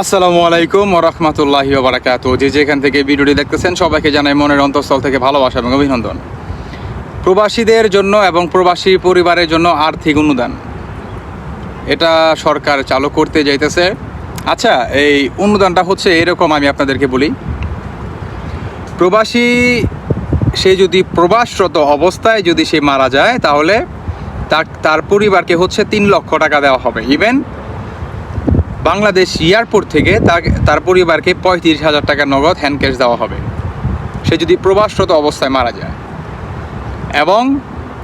আসসালামু আলাইকুম রহমতুল্লাহি বারাকাত। যে যেখান থেকে ভিডিওটি দেখতেছেন, সবাইকে জানাই মনের অন্তঃস্থল থেকে ভালোবাসা এবং অভিনন্দন। প্রবাসীদের জন্য এবং প্রবাসী পরিবারের জন্য আর্থিক অনুদান। এটা সরকার চালু করতে যাইতেছে। আচ্ছা এই অনুদানটা হচ্ছে এরকম আমি আপনাদেরকে বলি। প্রবাসী, সে যদি প্রবাসরত অবস্থায় যদি সে মারা যায়, তাহলে তার তার পরিবারকে হচ্ছে তিন লক্ষ টাকা দেওয়া হবে। ইভেন বাংলাদেশ এয়ারপোর্ট থেকে তার পরিবারকে পঁয়ত্রিশ হাজার টাকা নগদ হ্যান্ড ক্যাশ দেওয়া হবে। সে যদি প্রবাসরত অবস্থায় মারা যায় এবং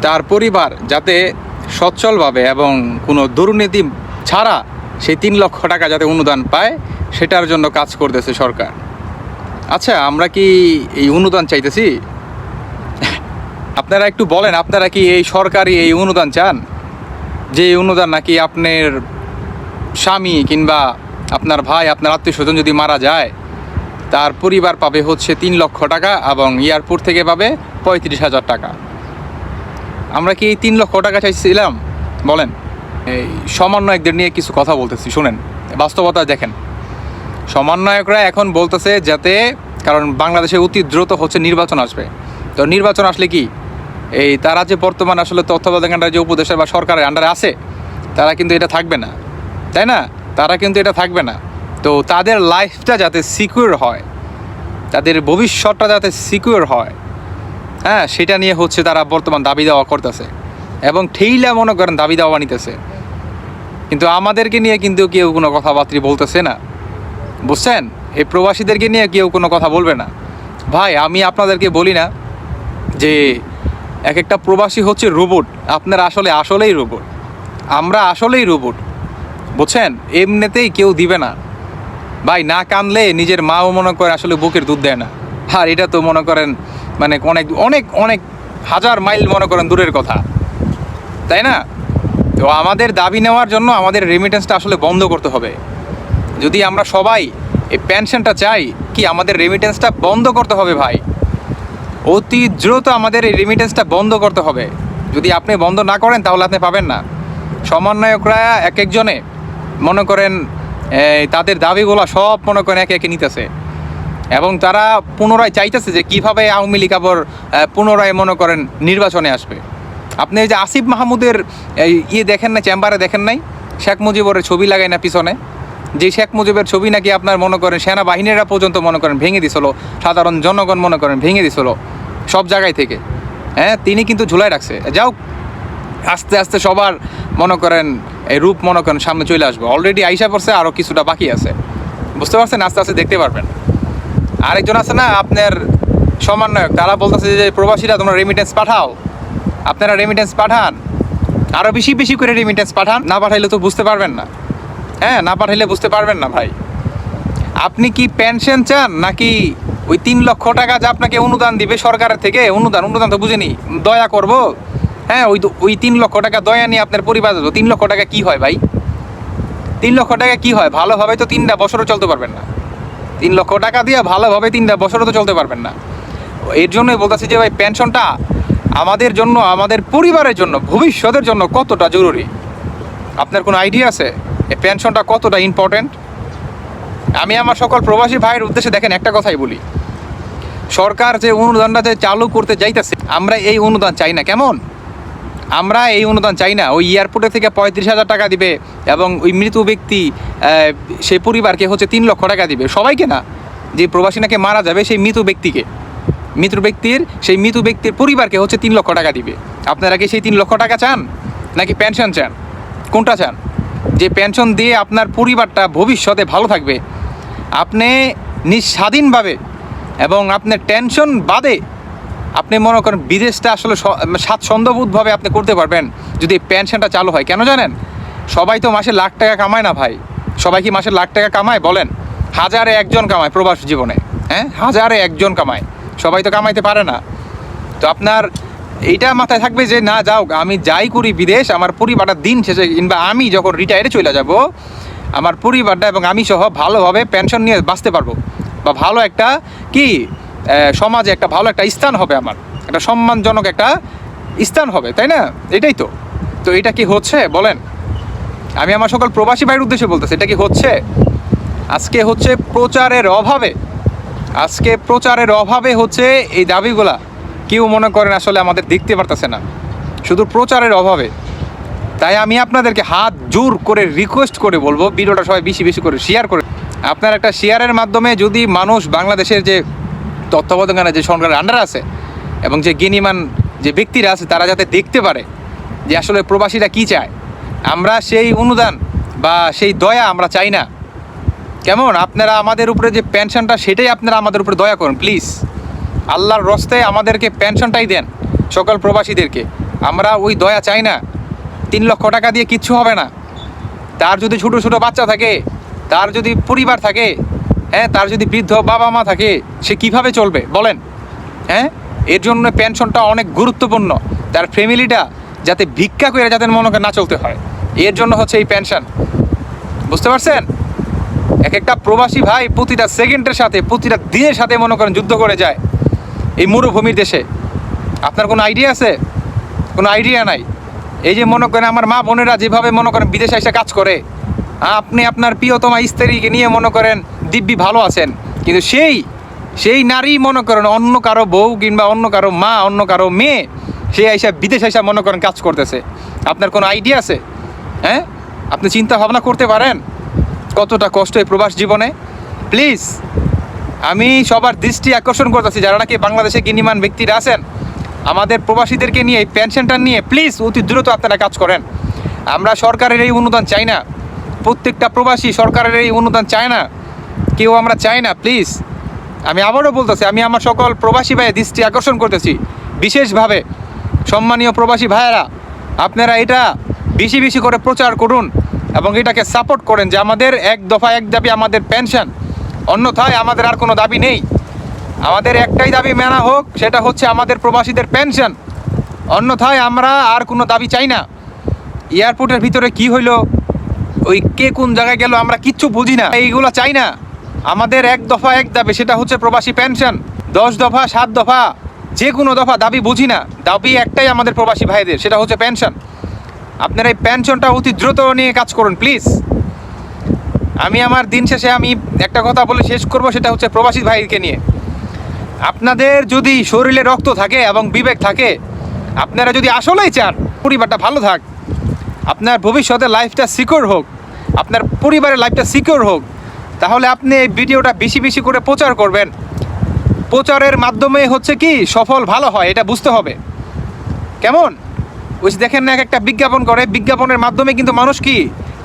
তার পরিবার যাতে সচ্ছলভাবে এবং কোনো দুর্নীতি ছাড়া সেই তিন লক্ষ টাকা যাতে অনুদান পায়, সেটার জন্য কাজ করতেছে সরকার। আচ্ছা আমরা কি এই অনুদান চাইতেছি? আপনারা একটু বলেন, আপনারা কি এই সরকারি এই অনুদান চান? যে অনুদান নাকি আপনার স্বামী কিংবা আপনার ভাই, আপনার আত্মীয় স্বজন যদি মারা যায়, তার পরিবার পাবে হচ্ছে তিন লক্ষ টাকা এবং এয়ারপোর্ট থেকে পাবে পঁয়ত্রিশ হাজার টাকা। আমরা কি এই তিন লক্ষ টাকা চাইছিলাম? বলেন। এই সমন্বয়কদের নিয়ে কিছু কথা বলতেছি, শুনেন। বাস্তবতা দেখেন। সমন্বয়করা এখন বলতেছে যাতে, কারণ বাংলাদেশে অতি দ্রুত হচ্ছে নির্বাচন আসবে। তো নির্বাচন আসলে কি? এই তারা যে বর্তমান আসলে তত্ত্বাবধানের যে উপদেশের বা সরকারের আন্ডারে আছে, তারা কিন্তু এটা থাকবে না। তাই না? তারা কিন্তু এটা থাকবে না। তো তাদের লাইফটা যাতে সিকিউর হয়, তাদের ভবিষ্যৎটা যাতে সিকিউর হয় হ্যাঁ সেটা নিয়ে হচ্ছে তারা বর্তমান দাবি দেওয়া করতেছে এবং ঠেইলা মনে করেন দাবি দেওয়া নিতেছে। কিন্তু আমাদেরকে নিয়ে কিন্তু কেউ কোনো কথাবার্তা বলতেছে না। বুঝছেন? এই প্রবাসীদেরকে নিয়ে কেউ কোনো কথা বলবে না। ভাই, আমি আপনাদেরকে বলি না যে এক একটা প্রবাসী হচ্ছে রোবট। আপনার আসলে আসলেই রোবট। আমরা আসলেই রোবট। বুঝছেন? এমনিতেই কেউ দিবে না। ভাই, না কানলে নিজের মাও মনে করে আসলে বুকের দুধ দেয় না। আর এটা তো মনে করেন মানে অনেক অনেক অনেক হাজার মাইল মনে করেন দূরের কথা। তাই না? তো আমাদের দাবি নেওয়ার জন্য আমাদের রেমিটেন্সটা আসলে বন্ধ করতে হবে। যদি আমরা সবাই এই পেনশনটা চাই, কি আমাদের রেমিটেন্সটা বন্ধ করতে হবে ভাই? অতি দ্রুত আমাদের এই রেমিটেন্সটা বন্ধ করতে হবে। যদি আপনি বন্ধ না করেন, তাহলে আপনি পাবেন না। সমন্বয়করা এক একজনে মনে করেন তাদের দাবিগুলো সব মনে করেন একে একে নিতেছে। এবং তারা পুনরায় চাইতেছে যে কীভাবে আওয়ামী লীগ আবার পুনরায় মনে করেন নির্বাচনে আসবে। আপনি এই যে আসিফ মাহমুদের ইয়ে দেখেন না, চেম্বারে দেখেন নাই? শেখ মুজিবরের ছবি লাগায় না পিছনে? যে শেখ মুজিবের ছবি নাকি আপনার মনে করেন সেনাবাহিনীরা পর্যন্ত মনে করেন ভেঙে দিছিল, সাধারণ জনগণ মনে করেন ভেঙে দিছিল, সব জায়গায় থেকে। হ্যাঁ তিনি কিন্তু ঝুলাই রাখছে। যাও আস্তে আস্তে সবার মনে করেন, এই রূপ মনে করেন সামনে চলে আসবে। অলরেডি আইসা পড়ছে আরও কিছুটা বাকি আছে। বুঝতে পারছেন? আস্তে আস্তে দেখতে পারবেন। আরেকজন আছে না, আপনার সমন্বয়ক, তারা বলতেছে যে, প্রবাসীরা, তোমরা রেমিটেন্স পাঠাও। আপনারা রেমিটেন্স পাঠান। আরও বেশি বেশি করে রেমিটেন্স পাঠান। না পাঠাইলে তো বুঝতে পারবেন না। হ্যাঁ না পাঠাইলে বুঝতে পারবেন না ভাই। আপনি কি পেনশন চান, নাকি ওই তিন লক্ষ টাকা যে আপনাকে অনুদান দিবে সরকারের থেকে? অনুদান অনুদান তো বুঝিনি। দয়া করব। হ্যাঁ ওই তো- ওই তিন লক্ষ টাকা দয়া নিয়ে আপনার পরিবার দেবো তিন লক্ষ টাকা কি হয় ভাই? তিন লক্ষ টাকা কি হয়? ভালোভাবে তো তিনটা বছরও চলতে পারবেন না। তিন লক্ষ টাকা দিয়ে ভালোভাবে তিনটা বছরও তো চলতে পারবেন না। এর জন্যই বলতেছি যে ভাই পেনশনটা আমাদের জন্য, আমাদের পরিবারের জন্য, ভবিষ্যতের জন্য কতটা জরুরি? আপনার কোনো আইডিয়া আছে? এই পেনশনটা কতটা ইম্পর্টেন্ট আমি আমার সকল প্রবাসী ভাইয়ের উদ্দেশ্যে দেখেন, একটা কথাই বলি। সরকার যে অনুদানটা যে চালু করতে যাইতেছে, আমরা এই অনুদান চাই না। কেমন? আমরা এই অনুদান চাই না। ওই এয়ারপোর্টে থেকে পঁয়ত্রিশ হাজার টাকা দিবে এবং ওই মৃত ব্যক্তি সেই পরিবারকে হচ্ছে তিন লক্ষ টাকা দিবে। সবাইকে না, যে প্রবাসী নাকি মারা যাবে সেই মৃত ব্যক্তিকে। মৃত ব্যক্তির, সেই মৃত ব্যক্তির পরিবারকে হচ্ছে তিন লক্ষ টাকা দিবে। আপনারা কি সেই তিন লক্ষ টাকা চান? নাকি পেনশন চান? কোনটা চান? যে পেনশন দিয়ে আপনার পরিবারটা ভবিষ্যতে ভালো থাকবে। আপনি নিঃস্বাধীনভাবে এবং আপনার টেনশন বাদে আপনি মনে করেন বিদেশটা আসলে স্বাচ্ছন্দ্যবোধভাবে আপনি করতে পারবেন যদি পেনশনটা চালু হয়। কেন জানেন? সবাই তো মাসে লাখ টাকা কামায় না ভাই। সবাই কি মাসে লাখ টাকা কামায়? বলেন। হাজারে একজন কামায় প্রবাস জীবনে হ্যাঁ? হাজারে একজন কামায়। সবাই তো কামাইতে পারে না। তো আপনার এইটা মাথায় থাকবে যে, না, যাও, আমি যাই করি বিদেশ, আমার পরিবারটা দিন শেষে, কিংবা আমি যখন রিটায়ারে চলে যাব, আমার পরিবারটা এবং আমি সহ ভালোভাবে পেনশন নিয়ে বাঁচতে পারব। বা ভালো একটা কি সমাজে একটা ভালো একটা স্থান হবে আমার। একটা সম্মানজনক একটা স্থান হবে, তাই না? এটাই তো। তো এটা কি হচ্ছে? বলেন। আমি আমার সকল প্রবাসী ভাইয়ের উদ্দেশ্যে বলতেছি, এটা কি হচ্ছে? আজকে হচ্ছে প্রচারের অভাবে, আজকে প্রচারের অভাবে হচ্ছে এই দাবিগুলা। কেউ মনে করেন আসলে আমাদের দেখতে পারতেছে না। শুধু প্রচারের অভাবে। তাই আমি আপনাদেরকে হাত জোর করে রিকোয়েস্ট করে বলব, ভিডিওটা সবাই বেশি বেশি করে শেয়ার করে। আপনার একটা শেয়ারের মাধ্যমে যদি মানুষ বাংলাদেশের যে তত্ত্বাবধানে যে সরকারের আন্ডার আছে এবং যে জ্ঞানীমান যে ব্যক্তিরা আছে, তারা যাতে দেখতে পারে যে আসলে প্রবাসীরা কি চায়। আমরা সেই অনুদান বা সেই দয়া আমরা চাই না। কেমন? আপনারা আমাদের উপরে যে পেনশনটা সেটাই আপনারা আমাদের উপরে দয়া করুন প্লিজ আল্লাহর রস্তে আমাদেরকে পেনশনটাই দেন সকল প্রবাসীদেরকে। আমরা ওই দয়া চাই না। তিন লক্ষ টাকা দিয়ে কিচ্ছু হবে না। তার যদি ছোটো ছোটো বাচ্চা থাকে, তার যদি পরিবার থাকে হ্যাঁ তার যদি বৃদ্ধ বাবা মা থাকে, সে কীভাবে চলবে? বলেন। হ্যাঁ এর জন্য পেনশনটা অনেক গুরুত্বপূর্ণ। তার ফ্যামিলিটা যাতে ভিক্ষা করে যাতে মনে করে না চলতে হয়, এর জন্য হচ্ছে এই পেনশন বুঝতে পারছেন? এক একটা প্রবাসী ভাই প্রতিটা সেকেন্ডের সাথে, প্রতিটা দিনের সাথে মনে করেন যুদ্ধ করে যায় এই মরুভূমির দেশে। আপনার কোনো আইডিয়া আছে? কোনো আইডিয়া নাই। এই যে মনে করেন আমার মা বোনেরা যেভাবে মনে করেন বিদেশে এসে কাজ করে, আপনি আপনার প্রিয়তমা স্ত্রীকে নিয়ে মনে করেন দিব্যি ভালো আছেন। কিন্তু সেই সেই নারী মনে করেন অন্য কারও বউ কিংবা অন্য কারও মা, অন্য কারও মেয়ে, সে এসে বিদেশ এসে মনে করেন কাজ করতেছে। আপনার কোনো আইডিয়া আছে? হ্যাঁ? আপনি চিন্তা ভাবনা করতে পারেন। কতটা কষ্ট এই প্রবাস জীবনে? প্লিজ, আমি সবার দৃষ্টি আকর্ষণ করতেছি। যারা নাকি বাংলাদেশে গিনিমান ব্যক্তিরা আছেন, আমাদের প্রবাসীদেরকে নিয়ে, এই পেনশনটা নিয়ে, প্লিজ অতি দ্রুত আপনারা কাজ করেন। আমরা সরকারের এই অনুদান চাই না। প্রত্যেকটা প্রবাসী সরকারের এই অনুদান চায় না। কেউ আমরা চাই না প্লিজ আমি আবারও বলতেছি, আমি আমার সকল প্রবাসী ভাইয়ের দৃষ্টি আকর্ষণ করতেছি। বিশেষভাবে সম্মানীয় প্রবাসী ভাইয়েরা, আপনারা এটা বেশি বেশি করে প্রচার করুন এবং এটাকে সাপোর্ট করেন যে আমাদের এক দফা এক দাবি আমাদের পেনশন অন্যথায় আমাদের আর কোনো দাবি নেই। আমাদের একটাই দাবি মেনা হোক, সেটা হচ্ছে আমাদের প্রবাসীদের পেনশন অন্যথায় আমরা আর কোনো দাবি চাই না। এয়ারপোর্টের ভিতরে কি হইল? ওই কে কোন জায়গায় গেল আমরা কিচ্ছু বুঝি না। এইগুলো চাই না। আমাদের এক দফা এক দাবি, সেটা হচ্ছে প্রবাসী পেনশন। দশ দফা, সাত দফা যে কোনো দফা, দাবি বুঝি না। দাবি একটাই আমাদের প্রবাসী ভাইদের, সেটা হচ্ছে পেনশন। আপনারা এই পেনশনটা অতি দ্রুত নিয়ে কাজ করুন, প্লিজ। আমি আমার দিন শেষে আমি একটা কথা বলে শেষ করব, সেটা হচ্ছে প্রবাসী ভাইকে নিয়ে। আপনাদের যদি শরীরে রক্ত থাকে এবং বিবেক থাকে, আপনারা যদি আসলেই চান, পরিবারটা ভালো থাক। আপনার ভবিষ্যতে লাইফটা সিকিউর হোক। আপনার পরিবারের লাইফটা সিকিউর হোক। তাহলে আপনি এই ভিডিওটা বেশি বেশি করে প্রচার করবেন। প্রচারের মাধ্যমে হচ্ছে কি সফল ভালো হয়, এটা বুঝতে হবে। কেমন? ওই দেখেন না, এক একটা বিজ্ঞাপন করে, বিজ্ঞাপনের মাধ্যমে কিন্তু মানুষ কি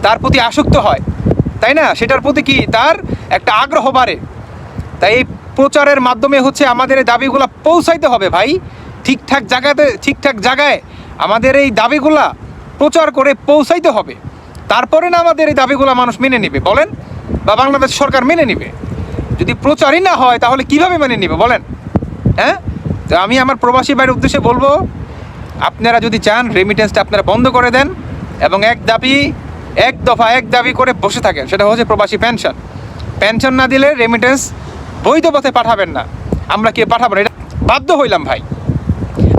তার প্রতি আসক্ত হয়। তাই না? সেটার প্রতি কি তার একটা আগ্রহ বাড়ে। তাই এই প্রচারের মাধ্যমে হচ্ছে আমাদের এই দাবিগুলো পৌঁছাইতে হবে ভাই। ঠিকঠাক জায়গাতে, ঠিকঠাক জায়গায় আমাদের এই দাবিগুলা প্রচার করে পৌঁছাইতে হবে। তারপরে না আমাদের এই দাবিগুলো মানুষ মেনে নেবে, বলেন? বা বাংলাদেশ সরকার মেনে নেবে। যদি প্রচারই না হয়, তাহলে কীভাবে মেনে নেবে বলেন? হ্যাঁ? তো আমি আমার প্রবাসী ভাইয়ের উদ্দেশ্যে বলব, আপনারা যদি চান রেমিটেন্সটা আপনারা বন্ধ করে দেন এবং এক দাবি, এক দফা এক দাবি করে বসে থাকেন, সেটা হচ্ছে প্রবাসী পেনশন। পেনশন না দিলে রেমিটেন্স বৈধ পথে পাঠাবেন না। আমরা কে পাঠাবো এটা বাধ্য হইলাম ভাই।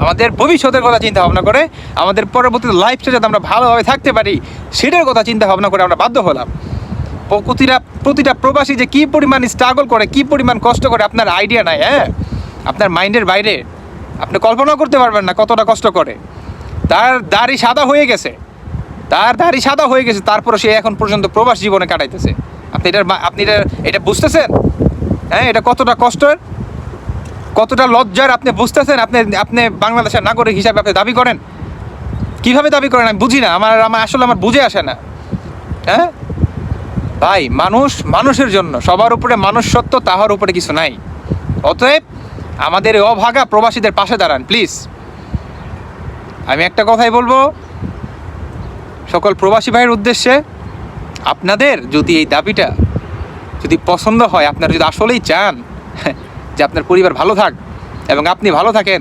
আমাদের ভবিষ্যতের কথা চিন্তা ভাবনা করে, আমাদের পরবর্তী লাইফটা যাতে আমরা ভালোভাবে থাকতে পারি, সেটার কথা চিন্তা ভাবনা করে আমরা বাধ্য হলাম। প্রতিটা প্রতিটা প্রবাসী যে কী পরিমাণ স্ট্রাগল করে, কী পরিমাণ কষ্ট করে, আপনার আইডিয়া নাই হ্যাঁ? আপনার মাইন্ডের বাইরে। আপনি কল্পনা করতে পারবেন না কতটা কষ্ট করে। তার দাড়ি সাদা হয়ে গেছে। তার দাড়ি সাদা হয়ে গেছে, তারপরে সে এখন পর্যন্ত প্রবাস জীবনে কাটাইতেছে। আপনি এটার মা- আপনি এটা এটা বুঝতেছেন? হ্যাঁ এটা কতটা কষ্টের? কতটা লজ্জার আপনি বুঝতেছেন? আপনি আপনি বাংলাদেশের নাগরিক হিসাবে আপনি দাবি করেন? কীভাবে দাবি করেন আমি বুঝি না। আমার আমার আসলে আমার বুঝে আসে না। হ্যাঁ? ভাই, মানুষ মানুষের জন্য। সবার উপরে মানুষ সত্য তাহার উপরে কিছু নাই। অতএব আমাদের অভাগা প্রবাসীদের পাশে দাঁড়ান প্লিজ আমি একটা কথাই বলব, সকল প্রবাসী ভাইয়ের উদ্দেশ্যে, আপনাদের যদি এই দাবিটা যদি পছন্দ হয়, আপনারা যদি আসলেই চান যে আপনার পরিবার ভালো থাক এবং আপনি ভালো থাকেন,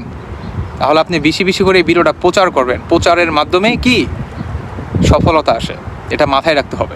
তাহলে আপনি বেশি বেশি করে এই ভিডিওটা প্রচার করবেন। প্রচারের মাধ্যমে কি? সফলতা আসে। এটা মাথায় রাখতে হবে।